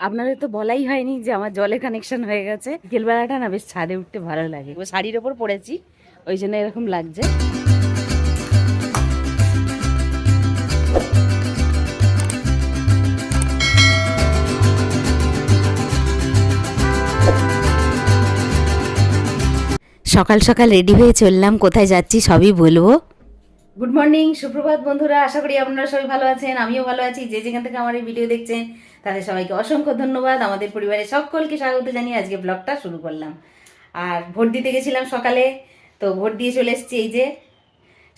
আপনাদের তো বলাই হয়নি যে আমার জলে কানেকশন হয়ে গেছে। বিকেলবেলাটা না বেশ ছাদে উঠতে ভালো লাগে। ও শাড়ির ওপর পরেছি ওই জন্য এরকম লাগছে। সকাল সকাল রেডি হয়ে চললাম, কোথায় যাচ্ছি সবই বলব। গুড মর্নিং সুপ্রভাত বন্ধুরা, আশা করি আপনারা সবাই ভালো আছেন, আমিও ভালো আছি। যে যেখান থেকে আমার এই ভিডিও দেখছেন, তাদের সবাইকে অসংখ্য ধন্যবাদ। আমাদের পরিবারের সকলকে স্বাগত জানিয়ে আজকে ব্লগটা শুরু করলাম। আর ভোট দিতে গেছিলাম সকালে, তো ভোট দিয়ে চলে এসেছি এই যে।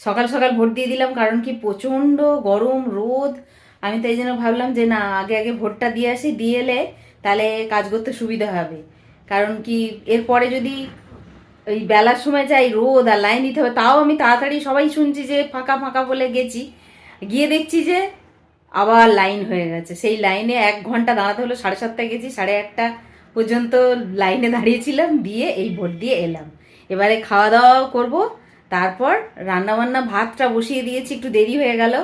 সকাল সকাল ভোট দিয়ে দিলাম, কারণ কি প্রচণ্ড গরম, রোদ। আমি তো এই জন্য ভাবলাম যে, না, আগে আগে ভোটটা দিয়ে আসি, দিয়ে এলে তাহলে কাজ করতে সুবিধা হবে। কারণ কি, এরপরে যদি ওই বেলার সময় যাই রোদ আর লাইন দিতে হবে, তাও আমি তাড়াতাড়ি সবাই শুনছি যে ফাঁকা ফাঁকা বলে গেছি। গিয়ে দেখছি যে আবার লাইন হয়ে গেছে। সেই লাইনে এক ঘণ্টা দাঁড়াতে হলো, সাড়ে সাতটায় গেছি, সাড়ে আটটা পর্যন্ত লাইনে দাঁড়িয়েছিলাম, দিয়ে এই ভোট দিয়ে এলাম। এবারে খাওয়া দাওয়া করব, তারপর রান্নাবান্না ভাতটা বসিয়ে দিয়েছি, একটু দেরি হয়ে গেল,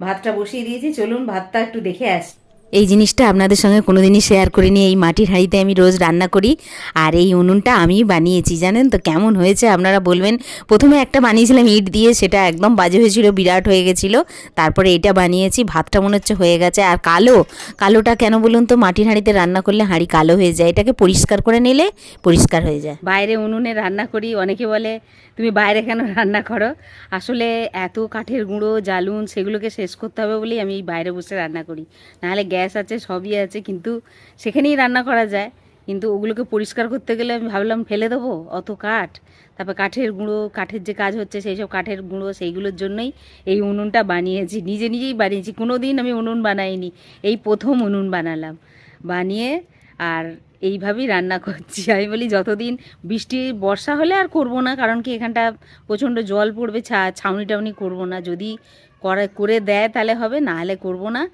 ভাতটা বসিয়ে দিয়েছি, চলুন ভাতটা একটু দেখে আসি। এই জিনিসটা আপনাদের সঙ্গে কোনোদিনই শেয়ার করিনি। এই মাটির হাঁড়িতে আমি রোজ রান্না করি। আর এই উনুনটা আমি বানিয়েছি, জানেন তো? কেমন হয়েছে আপনারা বলবেন। প্রথমে একটা বানিয়েছিলাম ইট দিয়ে, সেটা একদম বাজে হয়েছিল, বিরাট হয়ে গেছিল। তারপরে এটা বানিয়েছি, ভাতটা মনে হচ্ছে হয়ে গেছে। আর কালো, কালোটা কেন বলুন তো? মাটির হাঁড়িতে রান্না করলে হাঁড়ি কালো হয়ে যায়। এটাকে পরিষ্কার করে নিলে পরিষ্কার হয়ে যায়। বাইরে উনুনে রান্না করি, অনেকে বলে, তুমি বাইরে কেন রান্না করো? আসলে এত কাঠের গুঁড়ো, জ্বালুন, সেগুলোকে শেষ করতে হবে বলেই আমি বাইরে বসে রান্না করি। নাহলে গ্যাস আছে, সবই আছে, কিন্তু সেখানেই রান্না করা যায়। কিন্তু ওগুলোকে পরিষ্কার করতে গেলে আমি ভাবলাম ফেলে দেবো, অত কাঠ। তারপর কাঠের গুঁড়ো, কাঠের যে কাজ হচ্ছে সেই সব কাঠের গুঁড়ো, সেইগুলোর জন্যই এই উনুনটা বানিয়েছি। নিজে নিজেই বানিয়েছি কোনো দিন আমি উনুন বানাইনি। এই প্রথম উনুন বানালাম। বানিয়ে আর এইভাবেই রান্না করছি। আমি বলি, যতদিন বৃষ্টি, বর্ষা হলে আর করব না, কারণ কি এখানটা প্রচণ্ড জল পড়বে, ছা, ছাউনি টাউনি করব না। যদি করে করে দেয় তাহলে হবে, না হলে করব না।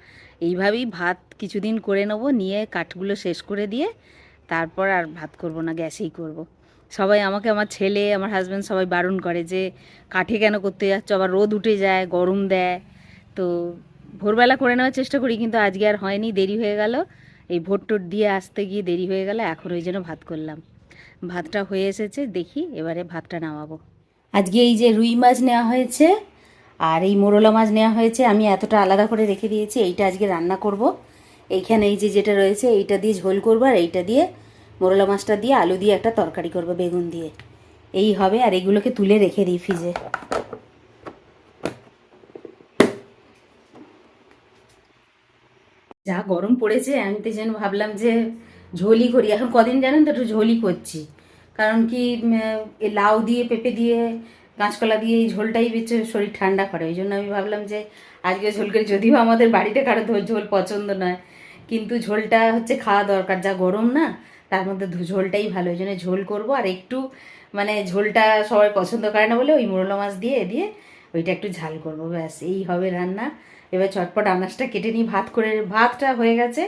এইভাবেই ভাত কিছুদিন করে নেব, নিয়ে কাঠগুলো শেষ করে দিয়ে তারপর আর ভাত করব না, গ্যাসেই করব। সবাই আমাকে, আমার ছেলে, আমার হাজব্যান্ড সবাই বারণ করে যে, কাঠে কেন করতে যাচ্ছ? আবার রোদ উঠে যায়, গরম দেয়। তো ভোরবেলা করে নেওয়ার চেষ্টা করি, কিন্তু আজকে আর হয়নি, দেরি হয়ে গেল। এই ভোট টোট দিয়ে আসতে গিয়ে দেরি হয়ে গেল, এখন ওই জন্য ভাত করলাম। ভাতটা হয়ে এসেছে, দেখি এবারে ভাতটা নামাবো। আজকে এই যে রুই মাছ নেওয়া হয়েছে আর এই মোরলা মাছ নেওয়া হয়েছে, আমি এতটা আলাদা করে রেখে দিয়েছি, এইটা আজকে রান্না করব। এইখানে এই যে যেটা রয়েছে, এইটা দিয়ে ঝোল করব আর এইটা দিয়ে মোরলা মাছটা দিয়ে আলু দিয়ে একটা তরকারি করব বেগুন দিয়ে। এই হবে আর এগুলোকে তুলে রেখে দিই ফ্রিজে। যা গরম পড়েছে আমি তো যেন ভাবলাম যে ঝোলই করি। এখন কদিন জানেন তো একটু ঝোলই করছি। কারণ কি লাউ দিয়ে, পেঁপে দিয়ে কাঁচকলা দিয়ে এই ঝোলটাই বেঁচে শরীর ঠান্ডা করে। ওই জন্য আমি ভাবলাম যে, আজকে ঝোল করি যদিও আমাদের বাড়িতে কারও ঝোল পছন্দ নয়, কিন্তু ঝোলটা হচ্ছে খাওয়া দরকার। যা গরম না, তার মধ্যে ঝোলটাই ভালো। ওই জন্য ঝোল করব। আর একটু মানে ঝোলটা সবাই পছন্দ করে না বলে ওই মোরলা মাছ দিয়ে দিয়ে ওইটা একটু ঝাল করব। ব্যাস, এই হবে রান্না। এবার চটপট আনাজটা কেটে নিই। ভাত করে, ভাতটা হয়ে গেছে।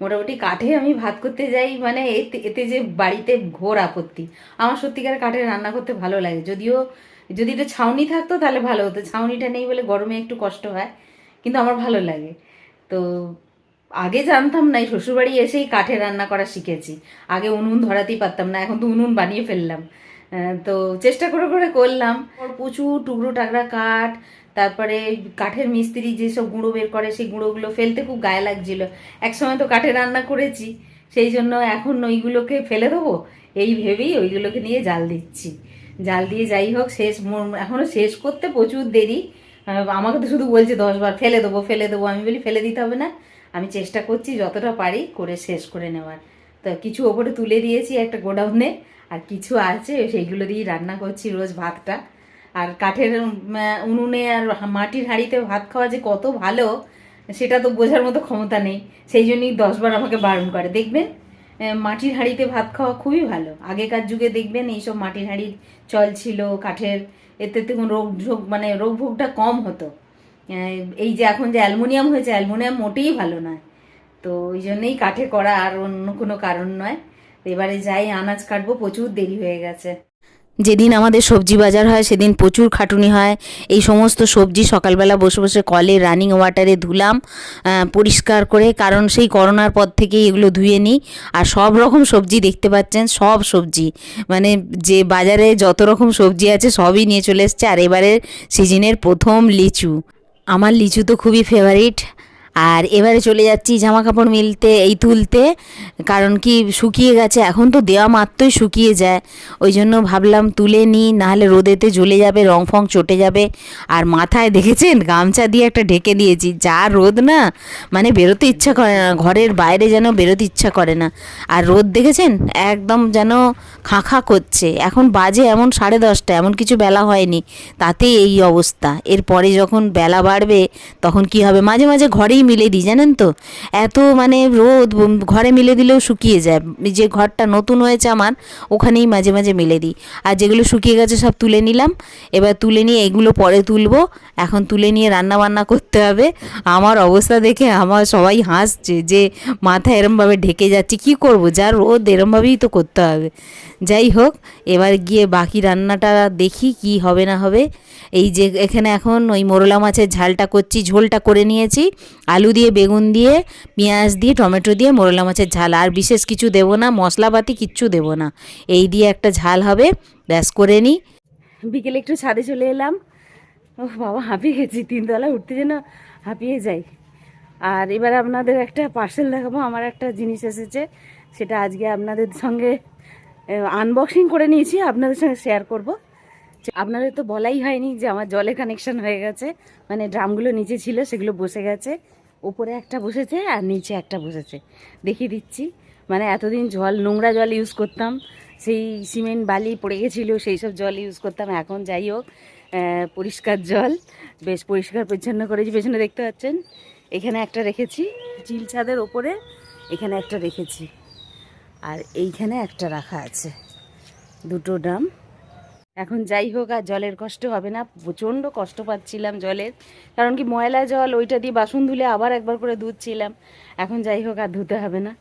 মোটামুটি কাঠে আমি ভাত করতে যাই। মানে এতে এতে যে বাড়িতে ঘোর আপত্তি। আমার সত্যিকার কাঠে রান্না করতে ভালো লাগে। যদিও যদি এটা ছাউনি থাকতো তাহলে ভালো হতো। ছাউনিটা নেই বলে গরমে একটু কষ্ট হয়, কিন্তু আমার ভালো লাগে। তো আগে জানতাম না শ্বশুরবাড়ি এসেই কাঠে রান্না করা শিখেছি। আগে উনুন ধরাতেই পারতাম না, এখন তো উনুন বানিয়ে ফেললাম। তো চেষ্টা করে করে করলাম। প্রচুর টুকরো টাকরা কাঠ, তারপরে কাঠের মিস্ত্রি যেসব গুঁড়ো বের করে, সেই গুঁড়োগুলো ফেলতে খুব গায়ে লাগছিল। একসময় তো কাঠে রান্না করেছি, সেই জন্য এখন ওইগুলোকে ফেলে দেবো। এই ভেবেই ওইগুলোকে নিয়ে জাল দিচ্ছি। জাল দিয়ে যাই হোক, শেষ মো- এখনও শেষ করতে প্রচুর দেরি। আমাকে তো শুধু বলছে দশবার, ফেলে দেবো ফেলে দেবো। আমি বলি, ফেলে দিতে হবে না। আমি চেষ্টা করছি যতটা পারি করে শেষ করে নেওয়ার। তো কিছু ওপরে তুলে দিয়েছি একটা গোডাউনে, আর কিছু আছে, সেইগুলো দিয়েই রান্না করছি রোজ ভাতটা। আর কাঠের উনুনে আর মাটির হাঁড়িতে ভাত খাওয়া যে কত ভালো, সেটা তো বোঝার মতো ক্ষমতা নেই। সেই জন্যই দশবার আমাকে বারণ করে। দেখবেন মাটির হাঁড়িতে ভাত খাওয়া খুবই ভালো। আগেকার যুগে দেখবেন এইসব মাটির হাঁড়ির চল ছিল, কাঠের এতে তো কোনো রোগ ঝোগ মানে রোগ ভোগটা কম হতো। এই যে এখন যে অ্যালমোনিয়াম হয়েছে, অ্যালমোনিয়াম মোটেই ভালো নয়। তো ওই জন্যেই কাঠে করা আর অন্য কোনো কারণ নয়। এবারে যাই, আনাজ কাটবো, প্রচুর দেরি হয়ে গেছে। যেদিন আমাদের সবজি বাজার হয়, সেদিন প্রচুর খাটুনি হয়। এই সমস্ত সবজি সকালবেলা বসে বসে কলে রানিং ওয়াটারে ধুলাম পরিষ্কার করে, কারণ সেই করোনার পর থেকেই এগুলো ধুয়ে নিই। আর সব রকম সবজি দেখতে পাচ্ছেন, সব সবজি। মানে যে বাজারে যত রকম সবজি আছে, সবই নিয়ে চলে এসছে। আর এবারের সিজনের প্রথম লিচু। আমার লিচু তো খুবই ফেভারিট আর এবারে চলে যাচ্ছি জামা কাপড় মিলতে, এই তুলতে। কারণ কি, শুকিয়ে গেছে। এখন তো দেওয়া মাত্রই শুকিয়ে যায়। ওই জন্য ভাবলাম তুলে নিই, নাহলে রোদেতে জ্বলে যাবে, রং ফং চটে যাবে। আর মাথায় দেখেছেন? গামছা দিয়ে একটা ঢেকে দিয়েছি। যা রোদ না মানে বেরোতে ইচ্ছা করে না। ঘরের বাইরে যেন বেরোতে ইচ্ছা করে না। আর রোদ দেখেছেন? একদম যেন খাঁ খাঁ করছে। এখন বাজে এমন সাড়ে দশটা, এমন কিছু বেলা হয়নি। তাতেই এই অবস্থা। এরপরে যখন বেলা বাড়বে, তখন কি হবে? মাঝে মাঝে ঘরেই মিলে দিই, জানেন তো? এত মানে রোদ ঘরে মিলে দিলেও শুকিয়ে যায়। যে ঘরটা নতুন হয়েছে আমার, ওখানেই মাঝে মাঝে মিলে দিই। আর যেগুলো শুকিয়ে গেছে সব তুলে নিলাম। এবার তুলে নিয়ে এগুলো পরে তুলবো। এখন তুলে নিয়ে রান্না বান্না করতে হবে। আমার অবস্থা দেখে আমার সবাই হাসছে যে মাথা এরমভাবে ঢেকে যাচ্ছে। কি করব? যা রোদ, এরমভাবেই তো করতে হবে। যাই হোক এবার গিয়ে বাকি রান্নাটা দেখি কি হবে না হবে। এই যে এখানে এখন ওই মোরলা মাছের ঝালটা করছি, ঝোলটা করে নিয়েছি। আলু দিয়ে, বেগুন দিয়ে, পেঁয়াজ দিয়ে, টমেটো দিয়ে মোরলা মাছের ঝাল। আর বিশেষ কিছু দেবো না, মশলাপাতি কিচ্ছু দেবো না। এই দিয়ে একটা ঝাল হবে, ব্যাস করে নিই বিকেলে একটু ছাদে চলে এলাম। ও বাবা, হাঁপিয়ে গেছি। তিনতলা উঠতে যেন হাঁপিয়ে যাই। আর এবার আপনাদের একটা পার্সেল দেখাবো। আমার একটা জিনিস এসেছে, সেটা আজকে আপনাদের সঙ্গে আনবক্সিং করে নিয়েছি, আপনাদের সঙ্গে শেয়ার করব। আপনাদের তো বলাই হয়নি যে আমার জলে কানেকশন হয়ে গেছে। মানে ড্রামগুলো নিচে ছিল, সেগুলো বসে গেছে। উপরে একটা বসেছে আর নিচে একটা বসেছে। দেখিয়ে দিচ্ছি। মানে এতদিন জল, নোংরা জল ইউজ করতাম। সেই সিমেন্ট বালি পড়ে গেছিল, সেই সব জল ইউজ করতাম। এখন যাই হোক পরিষ্কার জল। বেশ পরিষ্কার পরিচ্ছন্ন করেছি। পেছনে দেখতে পাচ্ছেন? এখানে একটা রেখেছি। চিল ছাদের ওপরে এখানে একটা রেখেছি। আর এইখানে একটা রাখা আছে। দুটো ড্রাম। এখন যাই হোক, আর জলের কষ্ট হবে না। প্রচণ্ড কষ্ট পাচ্ছিলাম জলের কারণ কি, ময়লা জল, ওইটা দিয়ে বাসন ধুলে আবার একবার করে ধুচ্ছিলাম। এখন যাই হোক, আর ধুতে হবে না।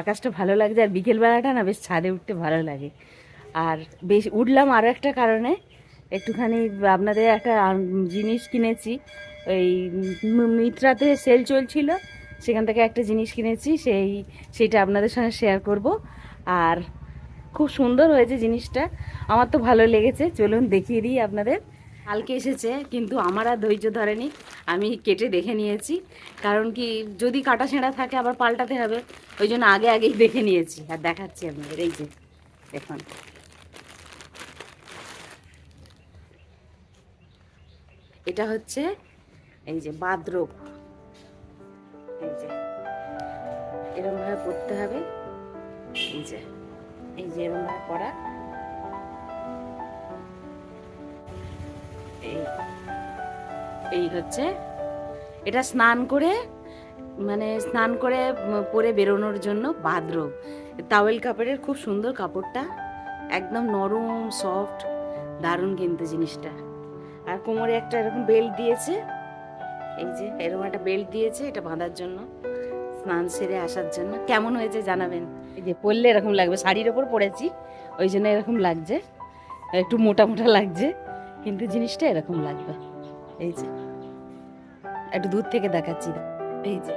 আকাশটা ভালো লাগছে, আর বিকেলবেলাটা না বেশ ছাদে উঠতে ভালো লাগে। আর বেশ, উঠলাম আরও একটা কারণে। একটুখানি আপনাদের একটা জিনিস কিনেছি। ওই মিত্রাতে সেল চলছিল। সেখান থেকে একটা জিনিস কিনেছি, সেই, সেইটা আপনাদের সঙ্গে শেয়ার করব। আর খুব সুন্দর হয়েছে জিনিসটা। আমার তো ভালো লেগেছে, চলুন দেখিয়ে দিই আপনাদের। কালকে এসেছে, কিন্তু আমার আর ধৈর্য ধরেনি, আমি কেটে দেখে নিয়েছি। কারণ কি, যদি কাটা ছেঁড়া থাকে, আবার পাল্টাতে হবে। ওই জন্য আগে আগেই দেখে নিয়েছি। আর দেখাচ্ছি আপনাদের, এই যে, দেখুন। এটা হচ্ছে, এই যে বাদরোগ এই যে। এরকম ভাবে পড়তে হবে। এই যে। এই যে এরকম ভাবে পড়া। এই। হচ্ছে। এটা স্নান করে মানে স্নান করে পরে বেরোনোর জন্য বাদরোগ তাওয়েল কাপড়ের খুব সুন্দর কাপড়টা। একদম নরম, সফট, দারুণ কিন্তু জিনিসটা। আর কোমরে একটা এরকম বেল্ট দিয়েছে। এই যে, এরকম একটা বেল্ট দিয়েছে, এটা বাঁধার জন্য, স্নান সেরে আসার জন্য। কেমন হয়েছে জানাবেন? এই যে, পরলে এরকম লাগবে। শাড়ির ওপর পরেছি, ওই জন্য এরকম লাগছে। একটু মোটা মোটা লাগছে, কিন্তু জিনিসটা এরকম লাগবে। এই যে, একটু দূর থেকে দেখাচ্ছি। এই যে,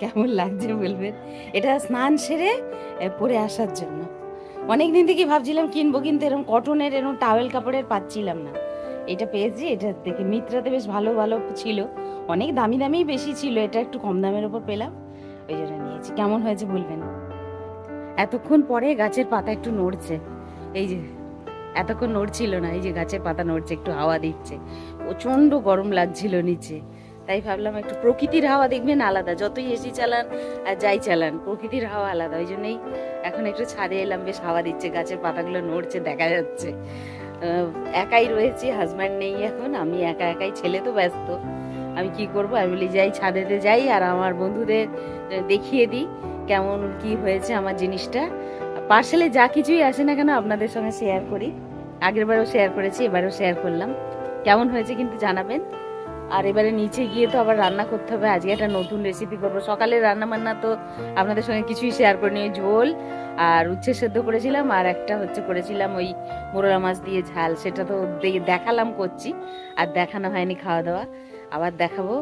কেমন লাগছে বলবেন? এটা স্নান সেরে পরে আসার জন্য। অনেক দিন থেকে ভাবছিলাম কিনবো, কিন্তু এরকম কটনের এরকম টাওয়েল কাপড়ের পাচ্ছিলাম না। এটা পেয়েছি, এটা দেখে মিত্রাতে বেশ ভালো ভালো ছিল। অনেক দামি দামি বেশি ছিল, এটা একটু কম দামের ওপর পেলাম। ওই জন্য নিয়েছি। কেমন হয়েছে বলবেন? এতক্ষণ পরে গাছের পাতা একটু নড়ছে। এই যে, এতক্ষণ নড়ছিল না, এই যে গাছের পাতা নড়ছে, একটু হাওয়া দিচ্ছে। প্রচণ্ড গরম লাগছিল নিচে। তাই ভাবলাম একটু প্রকৃতির হাওয়া দেখবেন আলাদা, যতই এসি চালান আর যাই চালান, প্রকৃতির হাওয়া আলাদা। ওই জন্যই এখন একটু ছাদে এলাম, বেশ হাওয়া দিচ্ছে, গাছের পাতাগুলো নড়ছে, দেখা যাচ্ছে। একাই রয়েছি হাজব্যান্ড নেই এখন, আমি একা একাই, ছেলে তো ব্যস্ত। আমি কি করব? আমি বলি, যাই ছাদেতে যাই, আর আমার বন্ধুদের দেখিয়ে দিই কেমন কি হয়েছে আমার জিনিসটা। পার্সেলে যা কিছুই আসে না কেন, আপনাদের সঙ্গে শেয়ার করি। আগেরবারও শেয়ার করেছি, এবারেও শেয়ার করলাম। কেমন হয়েছে কিন্তু জানাবেন। আর এবারে নিচে গিয়ে তো আবার রান্না করতে হবে। আজকে একটা নতুন রেসিপি করব। সকালে রান্না বান্না তো আপনাদের সঙ্গে কিছুই শেয়ার করিনি, ওই ঝোল আর উচ্ছে সেদ্ধ করেছিলাম আর একটা হচ্ছে করেছিলাম ওই মোরলা মাছ দিয়ে ঝাল। সেটা তো দেখালাম, করছি। আর দেখানো হয়নি খাওয়া দাওয়া আবার দেখাবো।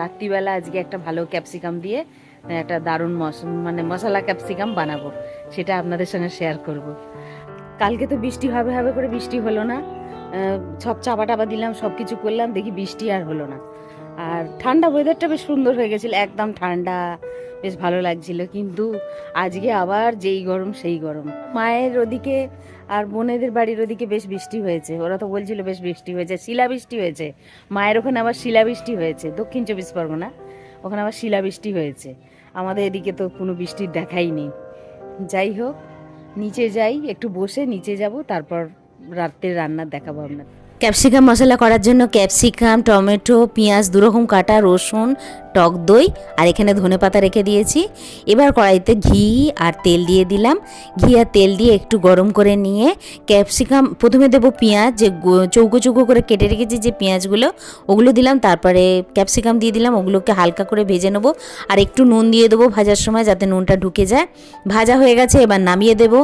রাত্রিবেলা আজকে একটা ভালো ক্যাপসিকাম দিয়ে একটা দারুণ মশ মানে মশলা ক্যাপসিকাম বানাবো। সেটা আপনাদের সঙ্গে শেয়ার করব। কালকে তো বৃষ্টি হবে হবে করে বৃষ্টি হলো না। সব চাপা টাপা দিলাম সব কিছু করলাম, দেখি বৃষ্টি আর হলো না। আর ঠান্ডা ওয়েদারটা বেশ সুন্দর হয়ে গেছিল, একদম ঠান্ডা, বেশ ভালো লাগছিল। কিন্তু আজকে আবার যেই গরম, সেই গরম। মায়ের ওদিকে আর বোনেদের বাড়ির ওদিকে বেশ বৃষ্টি হয়েছে। ওরা তো বলছিল বেশ বৃষ্টি হয়েছে শিলাবৃষ্টি হয়েছে। মায়ের ওখানে আবার শিলাবৃষ্টি হয়েছে, দক্ষিণ চব্বিশ পরগনা, ওখানে আবার শিলাবৃষ্টি হয়েছে। আমাদের এদিকে তো কোনো বৃষ্টির দেখাই নেই। যাই হোক, নিচে যাই, একটু বসে নিচে যাব, তারপর রাত্রের রান্নার দেখাবো আপনার ক্যাপসিকাম মশলা করার জন্য ক্যাপসিকাম টমেটো পেঁয়াজ দুরকম কাটা রসুন টক দই আর এখানে ধনে পাতা রেখে দিয়েছি। এবার কড়াইতে ঘি আর তেল দিয়ে দিলাম। ঘি আর তেল দিয়ে একটু গরম করে নিয়ে ক্যাপসিকাম প্রথমে দেবো পেঁয়াজ, যে চৌকো চৌকো করে কেটে রেখেছি যে পেঁয়াজগুলো, ওগুলো দিলাম, তারপরে ক্যাপসিকাম দিয়ে দিলাম, ওগুলোকে হালকা করে ভেজে নেব। আর একটু নুন দিয়ে দেবো ভাজার সময় যাতে নুনটা ঢুকে যায়। ভাজা হয়ে গেছে, এবার নামিয়ে দেব।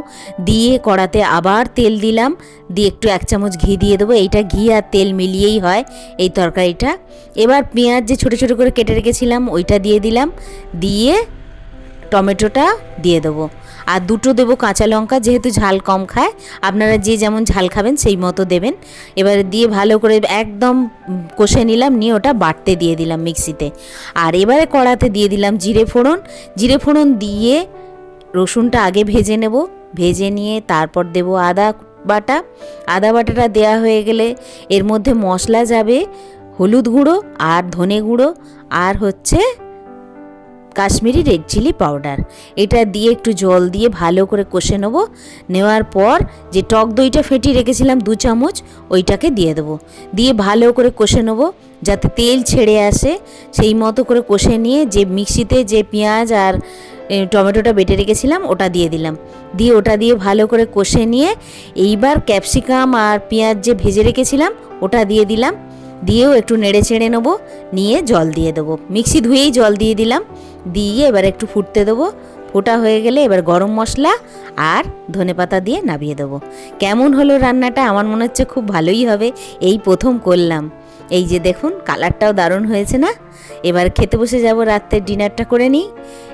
দিয়ে কড়াতে আবার তেল দিলাম। দিয়ে একটু এক চামচ ঘি দিয়ে দেবো। এইটা ঘি আর তেল মিলিয়েই হয় এই তরকারিটা। এবার পেঁয়াজ যে ছোটো ছোটো করে কেটে রেখেছিলাম ওইটা দিয়ে দিলাম, দিয়ে টমেটোটা দিয়ে দেবো। আর দুটো দেবো কাঁচা লঙ্কা, যেহেতু ঝাল কম খায়, আপনারা যে যেমন ঝাল খাবেন সেই মতো দেবেন। এবারে দিয়ে ভালো করে একদম কষে নিলাম, নিয়ে ওটা বাটতে দিয়ে দিলাম মিক্সিতে। আর এবারে কড়াতে দিয়ে দিলাম জিরে ফোড়ন। জিরে ফোড়ন দিয়ে রসুনটা আগে ভেজে নেব। ভেজে নিয়ে তারপর দেব আদা বাটা। আদা বাটাটা দেয়া হয়ে গেলে এর মধ্যে মশলা যাবে হলুদ গুঁড়ো আর ধনে গুঁড়ো আর হচ্ছে কাশ্মীরি রেড চিলি পাউডার। এটা দিয়ে একটু জল দিয়ে ভালো করে কষে নেব। নেওয়ার পর যে টক দইটা ফেটিয়ে রেখেছিলাম দু চামচ, ওইটাকে দিয়ে দেবো। দিয়ে ভালো করে কষে নেব যাতে তেল ছেড়ে আসে। সেই মতো করে কষে নিয়ে যে মিক্সিতে যে পেঁয়াজ আর টমেটোটা বেটে রেখেছিলাম, ওটা দিয়ে দিলাম। দিয়ে ওটা দিয়ে ভালো করে কষে নিয়ে এইবার ক্যাপসিকাম আর পেঁয়াজ যে ভেজে রেখেছিলাম, ওটা দিয়ে দিলাম। দিয়েও একটু নেড়ে চেড়ে নেব, নিয়ে জল দিয়ে দেবো। মিক্সি ধুয়েই জল দিয়ে দিলাম, দিয়ে এবার একটু ফুটতে দেবো। ফোটা হয়ে গেলে এবার গরম মশলা আর ধনেপাতা দিয়ে নামিয়ে দেবো। কেমন হলো রান্নাটা আমার মনে হচ্ছে খুব ভালোই হবে, এই প্রথম করলাম। এই যে দেখুন, কালারটাও দারুণ হয়েছে না? এবার খেতে বসে যাব, রাত্রের ডিনারটা করে নিই।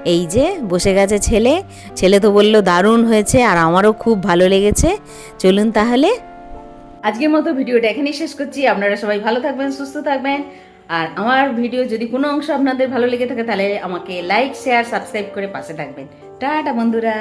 এই যে বসে গেছে ছেলে ছেলে তো বলল দারুণ হয়েছে আর আমারও খুব ভালো লেগেছে। চলুন তাহলে আজকের মতো ভিডিওটা এখানেই শেষ করছি। আপনারা সবাই ভালো থাকবেন, সুস্থ থাকবেন। আর আমার ভিডিও যদি কোনো অংশ আপনাদের ভালো লেগে থাকে, তাহলে আমাকে লাইক শেয়ার সাবস্ক্রাইব করে পাশে থাকবেন। টাটা বন্ধুরা।